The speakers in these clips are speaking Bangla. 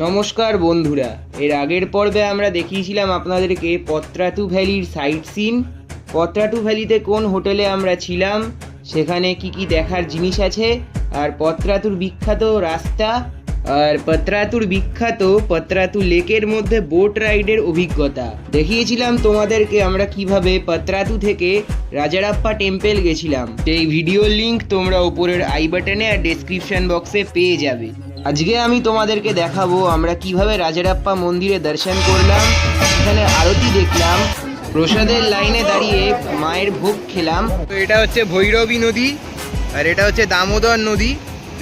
নমস্কার বন্ধুরা, এর আগের পর্বে আমরা দেখিয়েছিলাম আপনাদেরকে পত্রাতু ভ্যালির সাইট সিন পত্রাটু ভ্যালিতে কোন হোটেলে আমরা ছিলাম, সেখানে কি কি দেখার জিনিস আছে, আর পত্রাতুর বিখ্যাত রাস্তা, আর পত্রাতুর বিখ্যাত পত্রাতু লেকের মধ্যে বোট রাইডের অভিজ্ঞতা। দেখিয়েছিলাম তোমাদেরকে আমরা কীভাবে পত্রাতু থেকে রাজারাপ্পা টেম্পেল গেছিলাম। সেই ভিডিও লিংক তোমরা উপরের আই বাটনে আর ডেসক্রিপশন বক্সে পেয়ে যাবে। আজকে আমি তোমাদেরকে দেখাবো আমরা কীভাবে রাজারাপ্পা মন্দিরে দর্শন করলাম এখানে আরতি দেখলাম প্রসাদের লাইনে দাঁড়িয়ে মায়ের ভোগ খেলাম। তো এটা হচ্ছে ভৈরবী নদী আর এটা হচ্ছে দামোদর নদী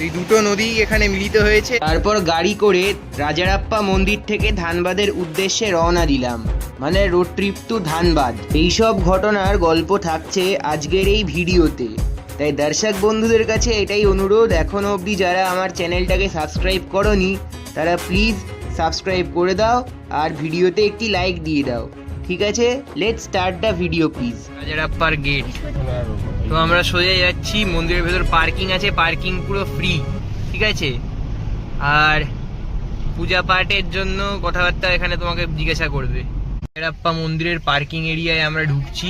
এই দুটো নদী এখানে মিলিত হয়েছে। তারপর গাড়ি করে রাজারাপ্পা মন্দির থেকে ধানবাদের উদ্দেশ্যে রওনা দিলাম মানে রোড ট্রিপ টু ধানবাদ। এইসব ঘটনার গল্প থাকছে আজকের এই ভিডিওতে। তাই দর্শক বন্ধুদের কাছে এটাই অনুরোধ এখনও অবধি যারা আমার চ্যানেলটাকে সাবস্ক্রাইব করনি তারা প্লিজ সাবস্ক্রাইব করে দাও আর ভিডিওতে একটি লাইক দিয়ে দাও। ঠিক আছে? Let start the video please রাজারাপ্পার gate তো আমরা সোজা যাচ্ছি মন্দিরের ভেতর পার্কিং আছে পার্কিং পুরো ফ্রি ঠিক আছে? আর পূজা পাঠের জন্য কথাবার্তা এখানে তোমাকে জিজ্ঞাসা করবে। রাজারাপ্পা মন্দিরের পার্কিং এরিয়ায় আমরা ঢুকছি।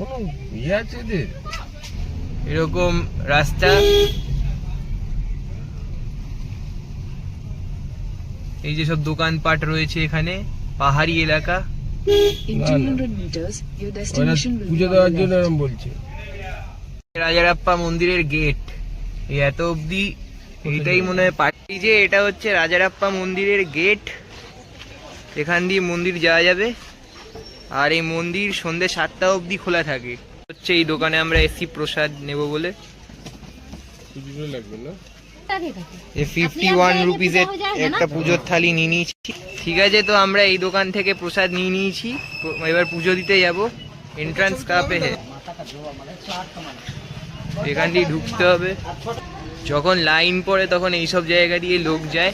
কোনো ইয়ে আছে এদের? এরকম রাস্তা। এই যে সব দোকানপাট রয়েছে এখানে পাহাড়ি এলাকা। In No, no. 200 meters, your ওরা destination will পুজো দেওয়ার জন্য. এরকম বলছে। রাজারাপ্পা মন্দিরের গেট। এই এত অবধি এইটাই মনে হয় পার্টি যে এটা হচ্ছে রাজারাপ্পা মন্দিরের গেট। এখান দিয়ে মন্দির যাওয়া যাবে। আর এই মন্দির সন্ধ্যে সাতটা অবধি খোলা থাকে। হচ্ছে এই দোকানে আমরা এসি প্রসাদ নেব বলে। ফিফটি ওয়ান রুপিজের একটা পুজোর থালি নিয়ে নিয়েছি। ঠিক আছে তো আমরা এই দোকান থেকে প্রসাদ নিয়ে নিয়েছি। এবার পুজো দিতে যাব। এন্ট্রান্স কাপে হে। এখান দিয়ে ঢুকতে হবে। যখন লাইন পড়ে তখন এইসব জায়গা দিয়ে লোক যায়।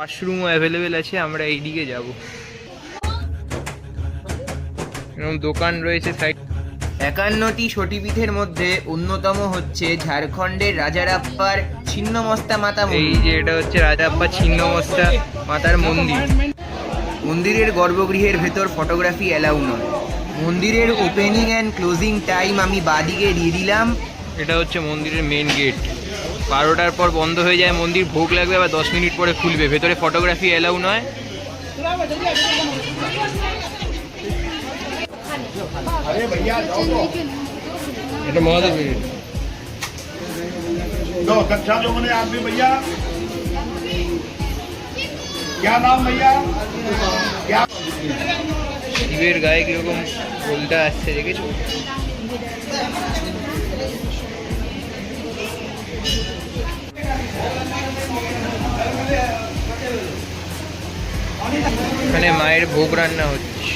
ওয়াশরুমও অ্যাভেলেবেল আছে আমরা এইদিকে যাব। এরকম দোকান রয়েছে সাইড একান্নটি সতীপীঠের মধ্যে অন্যতম হচ্ছে ঝাড়খণ্ডের রাজারাপ্পার ছিন্নমস্তা মাতা এই যে এটা হচ্ছে রাজারাপ্পা ছিন্নমস্তা মাতার মন্দির। মন্দিরের গর্ভগৃহের ভেতর ফটোগ্রাফি অ্যালাউ নয়। মন্দিরের ওপেনিং অ্যান্ড ক্লোজিং টাইম আমি বাদিকে দিয়ে দিলাম। এটা হচ্ছে মন্দিরের মেন গেট বারোটার পর বন্ধ হয়ে যায় মন্দির ভোগ লাগবে আবার দশ মিনিট পরে খুলবে ভেতরে ফটোগ্রাফি অ্যালাউ নয় এটা মহাদেব दो कक्षा जो मैंने आप भी भैया क्या नाम भैया क्या শিবের গায়ে কিরকম ফুলটা আসছে দেখেছো এখানে মায়ের ভোগ রান্না হচ্ছে।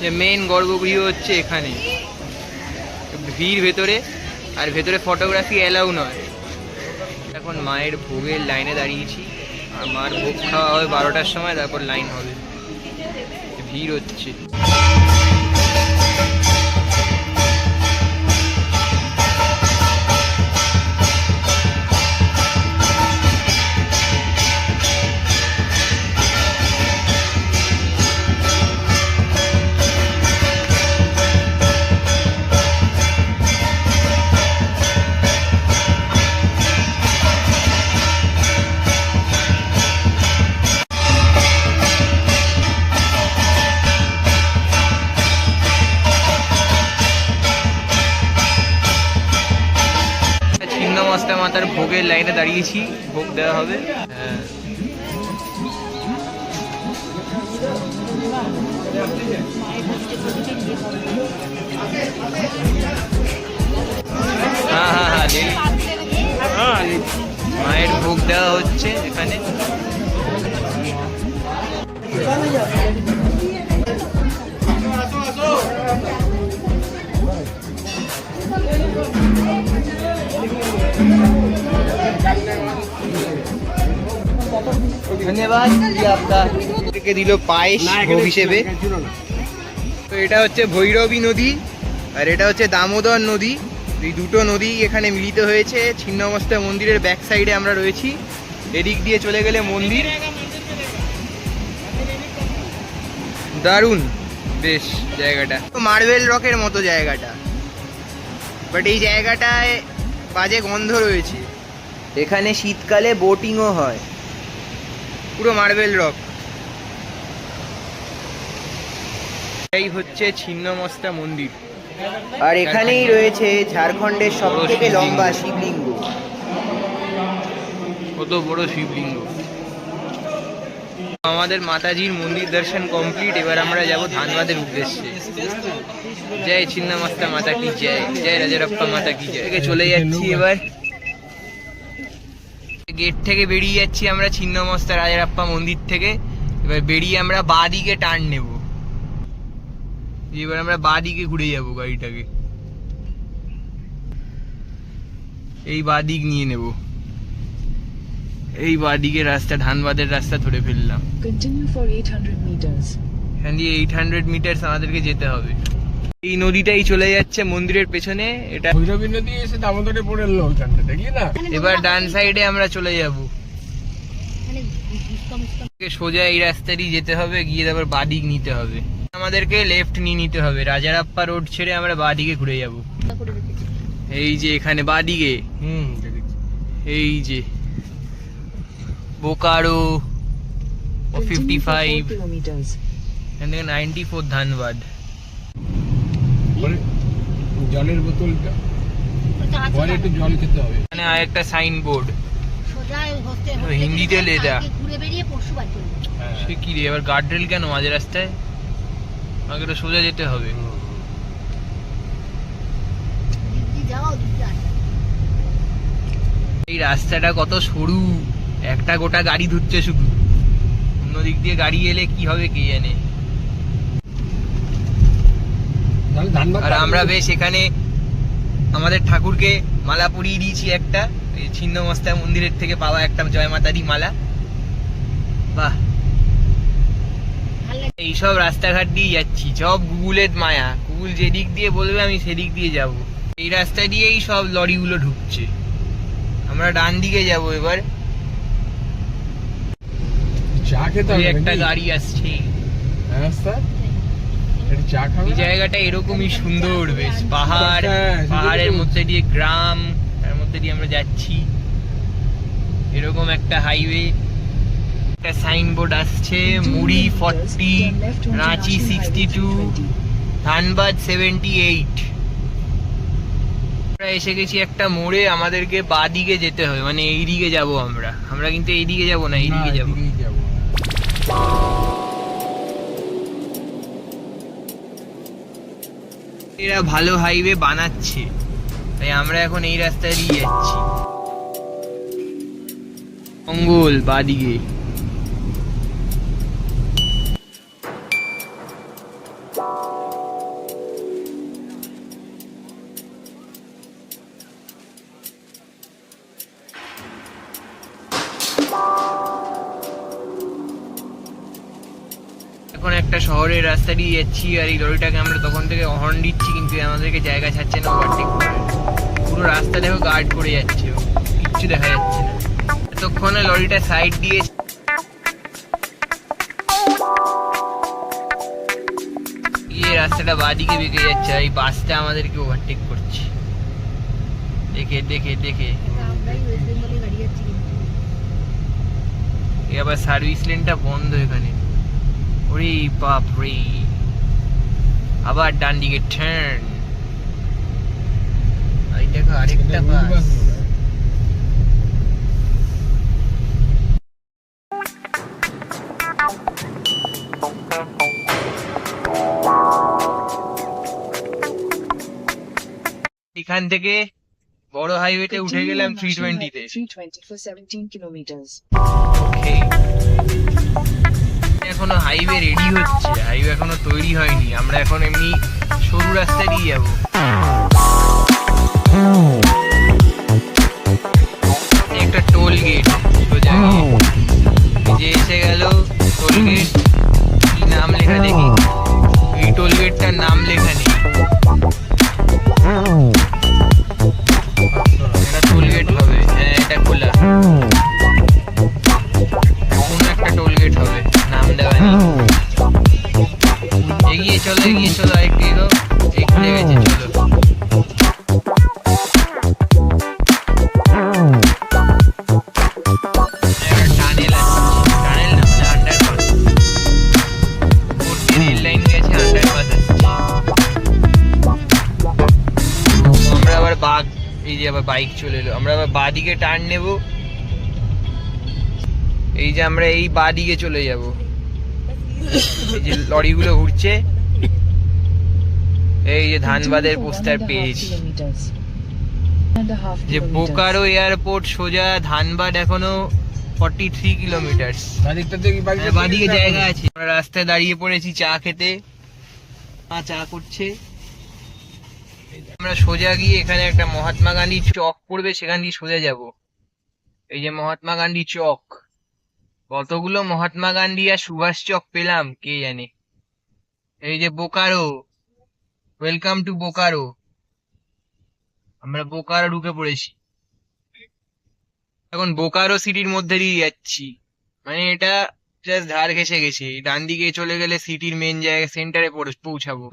যে মেন গর্ভগৃহ হচ্ছে এখানে। ভিড় ভেতরে, আর ভেতরে ফটোগ্রাফি অ্যালাউ নয়। এখন মায়ের ভোগের লাইনে দাঁড়িয়েছি। আর মার ভোগ খাওয়া হবে বারোটার সময়, তারপর লাইন হবে। ভিড় হচ্ছে। দাঁড়িয়েছি ভোগ দেওয়া হবে। হ্যাঁ হ্যাঁ হ্যাঁ হ্যাঁ মায়ের ভোগ দেওয়া হচ্ছে এখানে। ধন্যবাদ जी ধন্যবাদ থেকে দিল পায়েস ভোগ হিসেবে? তো এটা হচ্ছে ভৈরবী নদী আর এটা হচ্ছে দামোদর নদী। এই দুটো নদী এখানে মিলিত হয়েছে। ছিন্নমস্তা মন্দিরের ব্যাক সাইডে আমরা রয়েছি। এদিক দিয়ে চলে গেলে মন্দির। দারুণ! বেশ জায়গাটা। মার্বেল রকের মতো জায়গাটা। বাট এই জায়গাটায় বাজে গন্ধ রয়েছে। এখানে শীতকালে বোটিংও হয়। পুরো মার্বেল রক এই হচ্ছে ছিন্নমস্তা মন্দির। আর এখানেই রয়েছে ঝাড়খণ্ডের সব থেকে লম্বা শিবলিঙ্গ। কত বড় শিবলিঙ্গ। আমাদের মাতাজির মন্দির দর্শন কমপ্লিট এবার আমরা যাব ধানবাদের উদ্দেশ্যে। জয় ছিন্নমস্তা মাতা কি জয়? জয় রাজারপ্পা মাতা কি জয়? থেকে চলে যাচ্ছি এবার। গেট থেকে বেরিয়ে যাচ্ছি আমরা ছিন্নমস্তা রাজারাপ্পা মন্দির থেকে। এবার বেরিয়ে আমরা বাঁ দিকে টার্ন নেব। এবার আমরা বাঁ দিকে ঘুরে যাব গাড়িটাকে। এই বাঁ দিক নিয়ে নেব। এই বাঁ দিকে রাস্তা ধানবাদের রাস্তা ধরে ফেললাম। Continue for 800 meters. এখান দিয়ে এইট হান্ড্রেড মিটার্স আমাদেরকে যেতে হবে। এই নদীটাই চলে যাচ্ছে মন্দিরের পেছনে এটা ভৈরবী নদী এসে দামোদরে পড়ে এলো দেখলি না? এবার ডান সাইডে আমরা চলে যাব। সোজা এই রাস্তারই যেতে হবে গিয়ে তারপর বাদিক নিতে হবে। আমাদেরকে লেফট নিয়ে নিতে হবে রাজারাপ্পা রোড ছেড়ে আমরা বাদিকে ঘুরে যাব। এই যে এখানে বাদিকে। হুম এই যে বোকারো ফিফটি ফাইভ 4 kilometers. এখান থেকে নাইনটি ফোর ধানবাদ। জলের বোতলটা পরে একটু জল খেতে হবে। এখানে হিন্দিতে লেদা। হ্যাঁ। সে কি রে এবার গার্ডরেল কেন মাঝে রাস্তায়? আমাকে তো সোজা যেতে হবে। এই রাস্তাটা কত সরু একটা গোটা গাড়ি ধুচ্ছে শুধু। অন্য দিক দিয়ে গাড়ি এলে কি হবে কে জানে তাহলে ধানবাদ আর আমরা বেশ এখানে আমাদের ঠাকুরকে মালা পরিয়ে দিয়েছি একটা ছিন্নমস্তা মন্দিরের থেকে পাওয়া একটা জয় মাতারি মালা। বাহ। এইসব রাস্তাঘাট দিয়ে যাচ্ছি সব গুগলের মায়া। গুগল যেদিক দিয়ে বলবে আমি সেদিক দিয়ে যাব। এই রাস্তা দিয়েই সব লরিগুলো ঢুকছে। আমরা ডান দিকে যাব এবার। একটা গাড়ি আসছে। হ্যাঁ স্যার একটু চা খাবে এই জায়গাটা এরকমই সুন্দর বেশ পাহাড় হ্যাঁ, পাহাড়ের মধ্যে দিয়ে গ্রাম তার মধ্যে দিয়ে আমরা যাচ্ছি। এরকম একটা হাইওয়ে একটা সাইনবোর্ড আসছে Muri 200 forty Ranchi sixty two Dhanbad seventy eight আমরা এসে গেছি একটা মোড়ে আমাদেরকে বা দিকে যেতে হবে মানে এই দিকে যাব আমরা। আমরা কিন্তু এই দিকে যাব না এই দিকে যাব। এরা ভালো হাইওয়ে বানাচ্ছে। তাই আমরা এখন এই রাস্তায় দিয়ে যাচ্ছি। অঙ্গুল বাদিকে। রাস্তা দিয়ে যাচ্ছি আর এই লরিটাকে আমরা তখন থেকে হর্ন দিচ্ছি, কিন্তু আমাদেরকে জায়গা ছাড়ছে না ওভারটেক করে পুরো রাস্তা দেখো গার্ড করে যাচ্ছে। কিচ্ছু দেখা যাচ্ছে না এতক্ষণে লরিটা সাইড দিয়ে গিয়ে রাস্তাটা বাদিকে বেঁকে যাচ্ছে এই বাসটা আমাদেরকে ওভারটেক করছে দেখে দেখে দেখে আমরাই ওয়েস্ট বেঙ্গলে গাড়ি যাচ্ছি কিন্তু। এ আবার সার্ভিস লেনটা বন্ধ এখানে ওরে বাপ রে আবার ডান দিকে টার্ন এই দেখো আরেকটা বাস। এখান থেকে বড় হাইওয়েতে উঠে গেলাম থ্রি টোয়েন্টিতে 320 for 17 kilometers. ওকে এখনও হাইওয়ে রেডি হচ্ছে হাইওয়ে এখনও তৈরি হয়নি, আমরা এখন এমনি সরু রাস্তা দিয়ে যাব। একটা টোল গেট সোজা যে এসে গেল টোল গেট কি নাম লেখা দেখি? এই টোল গেটটার নাম লেখা নেই। বাদিকে টার্ন নেব। এই যে আমরা এই বাদিকে চলে যাব। এই যে লরিগুলো ঘুরছে। এই যে ধানবাদের পোস্টার পেয়েছি যে বোকারো এয়ারপোর্ট সোজা ধানবাদ এখনও ফর্টি থ্রি কিলোমিটার বাদিকে জায়গা আছে। আমরা রাস্তায় দাঁড়িয়ে পড়েছি চা খেতে। মা চা করছে। আমরা সোজা গিয়ে এখানে একটা মহাত্মা গান্ধী চক পড়বে সেখান দিয়ে সোজা যাব। এই যে মহাত্মা গান্ধী চক। কতগুলো মহাত্মা গান্ধী আর সুভাষ চক পেলাম কে জানে? এই যে বোকারো। Welcome to Bokaro. আমরা বোকারো ঢুকে পড়েছি। এখন বোকারো সিটির মধ্যে দিয়ে যাচ্ছি। মানে এটা জাস্ট ধার ঘেসে গেছে। ডান দিকে চলে গেলে সিটির মেন জায়গা সেন্টারে পৌঁছাবো।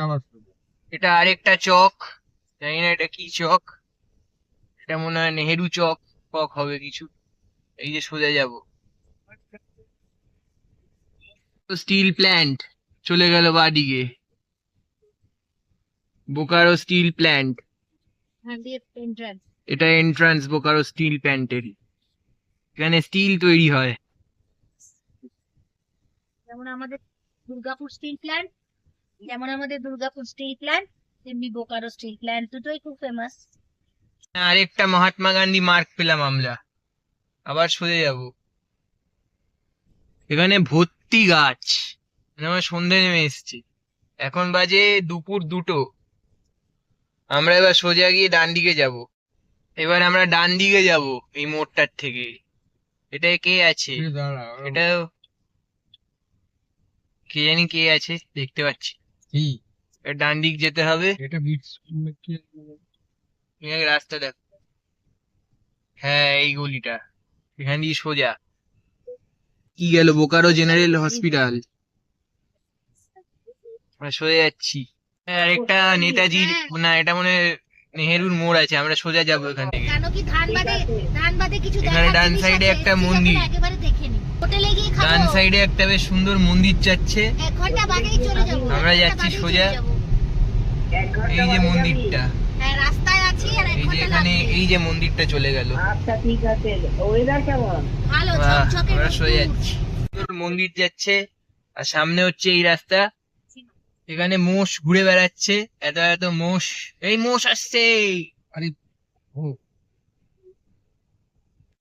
এটা আরেকটা চক। জানি না? এটা কি চক? এটা মনে হয় নেহেরু চক কক হবে কিছু। এই যে সোজা যাব। স্টিল প্ল্যান্ট চলে গেল বাদিকে। বোকারো স্টিল প্ল্যান্ট এটা এন্ট্রান্স বোকারো স্টিল প্ল্যান্টের এখানে স্টিল তৈরি হয়। যেমন আমাদের দুর্গাপুর স্টিল প্ল্যান্ট যেমন আমাদের দুর্গাপুর স্টিল প্ল্যান্ট তেমনি বোকারো স্টিল প্ল্যান্ট দুটোই খুব ফেমাস আরেকটা মহাত্মা গান্ধী মার্ক পেলাম আমরা। আবার সোজা যাব। এখানে ভর্তি গাছ। মানে আমার সন্ধে নেমে এসছে। এখন বাজে দুপুর দুটো। আমরা এবার সোজা গিয়ে ডান দিকে যাব। এবার আমরা ডান দিকে যাব এই মোড়টার থেকে। এটা কে আছে? এটা কে জানি কে আছে? দেখতে পাচ্ছি। কি? ডান দিক যেতে হবে। এটা বিটস তুমি আগে রাস্তা দেখ। হ্যাঁ এই গলিটা। এখান দিয়ে সোজা। কি গেল? Bokaro general hospital. আমরা সোজা যাচ্ছি। হ্যাঁ, আরেকটা নেতাজির না এটা মনে হয় নেহেরুর মোড় আছে। আমরা সোজা যাব এখান থেকে। কেন কি ধানবাদে ধানবাদে কিছু এখানে ডান সাইডে একটা মন্দির। ডান সাইডে একটা বেশ সুন্দর মন্দির যাচ্ছে আমরা যাচ্ছি সোজা। এই যে মন্দিরটা। হ্যাঁ রাস্তায় আছি আর এই যে এখানে এই যে মন্দিরটা চলে গেল। ভালো ঝকঝকে আমরা সোজা যাচ্ছি। মন্দির যাচ্ছে আর সামনে হচ্ছে এই রাস্তা। এখানে মোষ ঘুরে বেড়াচ্ছে এত এত মোষ। এই মোষ আসছে! আরে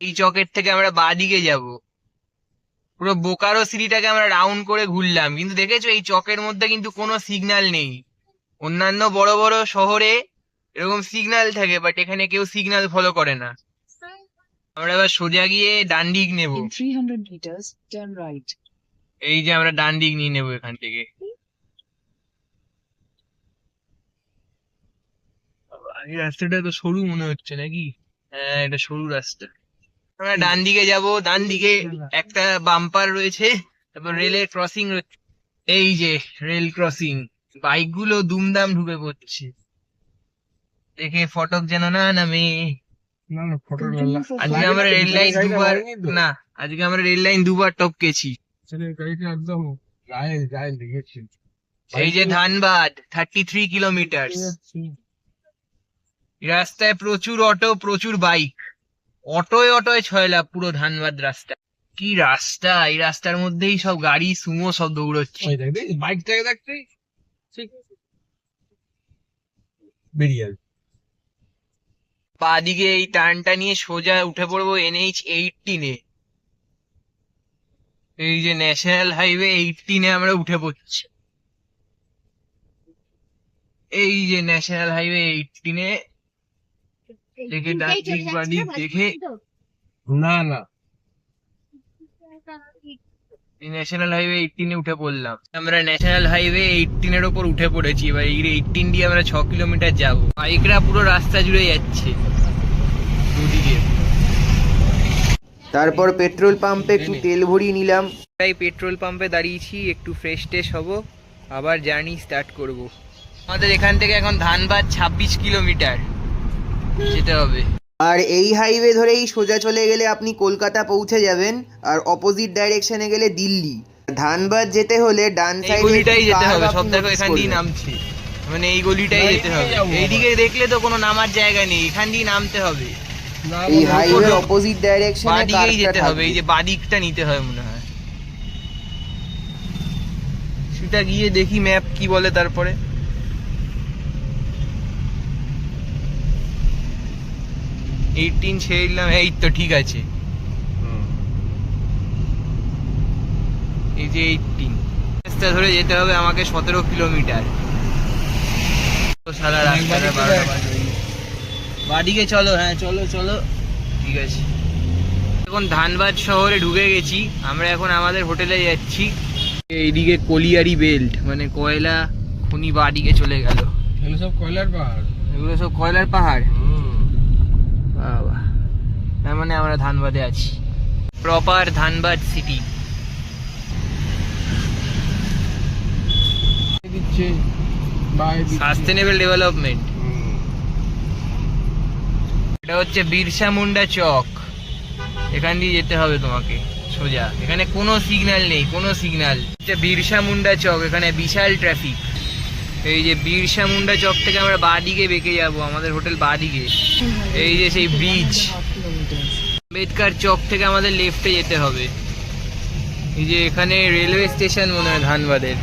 এই চকের থেকে আমরা বাদিকে যাব। পুরো বোকারো সিটিটাকে আমরা রাউন্ড করে ঘুরলাম। কিন্তু দেখেছ এই চকের মধ্যে কিন্তু কোনো সিগন্যাল নেই। অন্যান্য বড় বড় শহরে এরকম সিগন্যাল থাকে বাট এখানে কেউ সিগন্যাল ফলো করে না। আমরা এবার সোজা গিয়ে ডান দিক নেব। In 300 meters, turn right. এই যে আমরা ডান দিক নিয়ে নেব এখান থেকে। এই রাস্তাটা তো সরু মনে হচ্ছে নাকি? হ্যাঁ এটা সরু রাস্তা। আমরা ডান দিকে যাব ডান দিকে একটা বাম্পার রয়েছে তারপর রেলের ক্রসিং রয়েছে এই যে রেল ক্রসিং বাইকগুলো দুমদাম ঢুকে পড়ছে। দেখে ফটক যেন না নামে। না না আজকে আমরা রেল লাইন দুবার না আজকে আমরা রেল লাইন দুবার টপকেছি। একদম গায়ে গায়ে লেগেছে এই যে ধানবাদ থার্টি থ্রি কিলোমিটার রাস্তায় প্রচুর অটো প্রচুর বাইক। অটোয় অটোয় ছয়লা পুরো ধানবাদ রাস্তা। কি রাস্তা এই রাস্তার মধ্যেই সব গাড়ি সুমো সব দৌড়চ্ছে। বাইকটাকে দেখতে ঠিক বেরিয়ে আসবে বাদিকে এই টার্নটা নিয়ে সোজা উঠে পড়ব এনএইচ এইটিনে এই যে ন্যাশনাল হাইওয়ে এইটিনে আমরা উঠে পড়ছি। এই যে ন্যাশনাল হাইওয়ে এইটিনে দেখে ডান দিক দিক দেখে না না। ন্যাশনাল হাইওয়ে এইটিনে উঠে পড়লাম। আমরা ন্যাশনাল হাইওয়ে এইটিনের ওপর উঠে পড়েছি এবার এই এইটিন দিয়ে আমরা ছ কিলোমিটার যাব। বাইকরা পুরো রাস্তা জুড়ে যাচ্ছে। দুদিকে। তারপর পেট্রোল পাম্পে একটু তেল ভরিয়ে নিলাম। তাই পেট্রোল পাম্পে দাঁড়িয়েছি একটু ফ্রেশ ট্রেশ হব আবার জার্নি স্টার্ট করব। আমাদের এখান থেকে এখন ধানবাদ ছাব্বিশ কিলোমিটার যেতে হবে। আর এই হাইওয়ে ধরেই সোজা চলে গেলে আপনি কলকাতা পৌঁছে যাবেন আর অপোজিট ডাইরেকশনে গেলে দিল্লি। ধানবাদ যেতে হলে ডান এই সাইডে গলিটাই যেতে হবে সব দেখো এখান দিয়ে নামছে। মানে এই গলিটাই যেতে হবে। এইদিকে দেখলে তো কোনো নামার জায়গা নেই এখান দিয়ে নামতে হবে। এই হাইওয়ে অপোজিট ডাইরেকশনে বাদিকেই যেতে হবে এই যে বাদিকটা নিতে হয় মনে হয়। সেটা গিয়ে দেখি ম্যাপ কি বলে তারপরে। এইটিন ছেড়ে দিলাম এই তো ঠিক আছে। এই যে এইটিন রাস্তা ধরে যেতে হবে আমাকে সতেরো কিলোমিটার। সারা রাস্তাটা বারোটা বাদিকে চলো হ্যাঁ চলো চলো। ঠিক আছে। এখন ধানবাদ শহরে ঢুকে গেছি। আমরা এখন আমাদের হোটেলে যাচ্ছি। এইদিকে কলিয়ারি বেল্ট মানে কয়লা খনি বাদিকে চলে গেল। এগুলো সব কয়লার পাহাড়? এগুলো সব কয়লার পাহাড়। তার মানে আমরা ধানবাদে আছি। প্রপার ধানবাদ সিটি দিচ্ছে সাস্টেনেবল ডেভেলপমেন্ট। এটা হচ্ছে বিরসা মুন্ডা চক। এখান দিয়ে যেতে হবে তোমাকে, সোজা। এখানে কোনো সিগন্যাল নেই, কোনো সিগন্যাল হচ্ছে বিরসা মুন্ডা চক, এখানে বিশাল ট্রাফিক এই যে বিরসা মুন্ডা চক থেকে আমরা বাদিকে বেঁকে যাব, আমাদের হোটেল বাদিকে। এই যে সেই ব্রিজ আম্বেদকার চক থেকে আমাদের লেফটে যেতে হবে। এই যে এখানে রেলওয়ে স্টেশন মনে হয় ধানবাদের।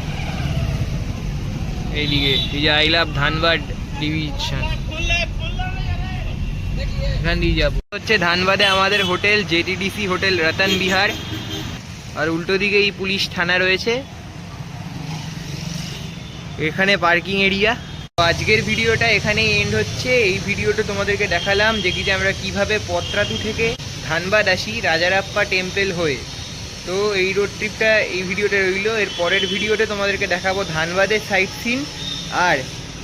এইদিকে, এই যে আই লাভ ধানবাদ ডিভিশন এখান দিয়ে যাব। হচ্ছে ধানবাদে আমাদের hotel JTDC hotel, Ratan Vihar. আর উল্টো দিকে এই পুলিশ থানা রয়েছে। এখানে পার্কিং এরিয়া। আজকের ভিডিওটা এখানেই এন্ড হচ্ছে। এই ভিডিওটা তোমাদেরকে দেখালাম যে কি যে আমরা কীভাবে পত্রাতু থেকে ধানবাদ আসি রাজারাপ্পা টেম্পল হয়ে। তো এই রোড ট্রিপটা এই ভিডিওটা রইল। এর পরের ভিডিওতে তোমাদেরকে দেখাবো ধানবাদের সাইট সিন আর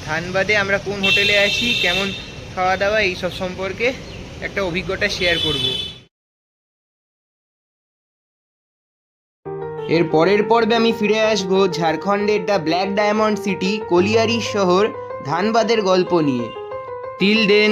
ধানবাদে আমরা কোন হোটেলে আসি কেমন খাওয়া দাওয়া এইসব সম্পর্কে একটা অভিজ্ঞতা শেয়ার করব। এর পরের পর্বে আমি ফিরে আসব ঝাড়খণ্ডের the black diamond city, colliery শহর, ধানবাদের গল্প নিয়ে। Till then